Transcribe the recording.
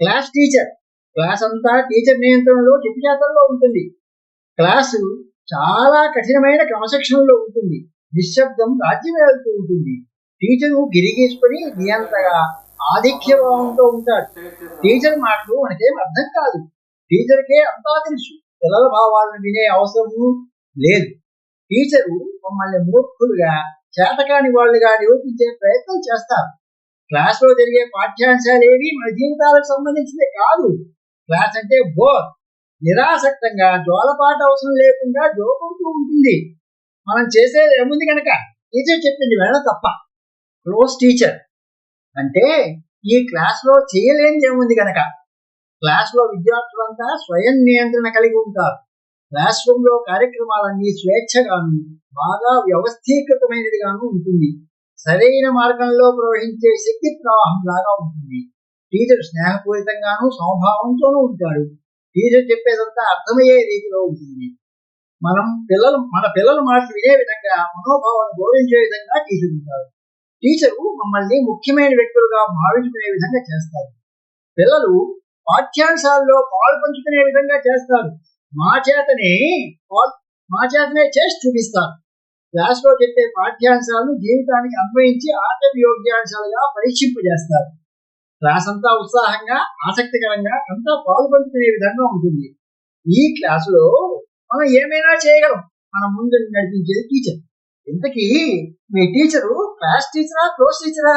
Class teacher. Class అంతా teacher నియంత్రణలో చెప్పిచేతల్లో ఉంటుంది. క్లాసు చాలా కఠినమైన క్రమశిక్షణలో ఉంటుంది. నిశ్శబ్దం రాజ్యమేలుతూ ఉంటుంది. టీచరు గిరిగీసుకుని నియంతగా ఆధిక్యభావంతో ఉంటాడు. టీచర్ మాటలు మనకేం అర్థం కాదు. టీచర్కే అంతా తెలుసు. పిల్లల భావాలను వినే అవసరము లేదు. టీచరు మమ్మల్ని మూర్ఖులుగా చేతకాని వాళ్ళుగా నిరూపించే ప్రయత్నం చేస్తారు. క్లాస్లో జరిగే పాఠ్యాంశాలు ఏవి మన జీవితాలకు సంబంధించినవి కాదు. క్లాస్ అంటే బోర్. నిరాసక్తంగా జోలపాట అవసరం లేకుండా జోకొడుతూ ఉంటుంది. మనం చేసేది ఏముంది కనుక టీచర్ చెప్పింది వెళ్ళ తప్ప. Close teacher. అంటే ఈ క్లాస్లో చేయలేనిది ఏముంది కనుక క్లాస్లో విద్యార్థులంతా స్వయం నియంత్రణ కలిగి ఉంటారు. క్లాస్ రూమ్లో కార్యక్రమాలన్నీ స్వేచ్ఛగాను బాగా వ్యవస్థీకృతమైనదిగాను ఉంటుంది. సరైన మార్గంలో ప్రవహించే శక్తి ప్రవాహం లాగా ఉంటుంది. టీచర్ స్నేహపూరితంగాను సమభావంతోనూ ఉంటాడు. టీచర్ చెప్పేదంతా అర్థమయ్యే రీతిలో ఉంటుంది. మనం పిల్లలు మన పిల్లల మాటలు వినే విధంగా మనోభావాన్ని గౌరవించే విధంగా టీచర్ ఉంటారు టీచరు మమ్మల్ని ముఖ్యమైన వ్యక్తులుగా భావించుకునే విధంగా చేస్తారు పిల్లలు పాఠ్యాంశాల్లో పాలు పంచుకునే విధంగా చేస్తారు. మా చేతనే మా చేతనే చేసి చూపిస్తారు. క్లాస్లో చెప్పే పాఠ్యాంశాలను జీవితానికి అన్వయించి ఆటవియోగ్యాంశాలుగా పరీక్షింపజేస్తారు. క్లాస్ అంతా ఉత్సాహంగా ఆసక్తికరంగా అంతా పాల్పడుతున్న విధంగా ఉంటుంది. ఈ క్లాసులో మనం ఏమైనా చేయగలం. మన ముందు నడిపించేది టీచర్. ఇంతకీ మీ టీచరు క్లాస్ టీచరా క్లోజ్ టీచరా?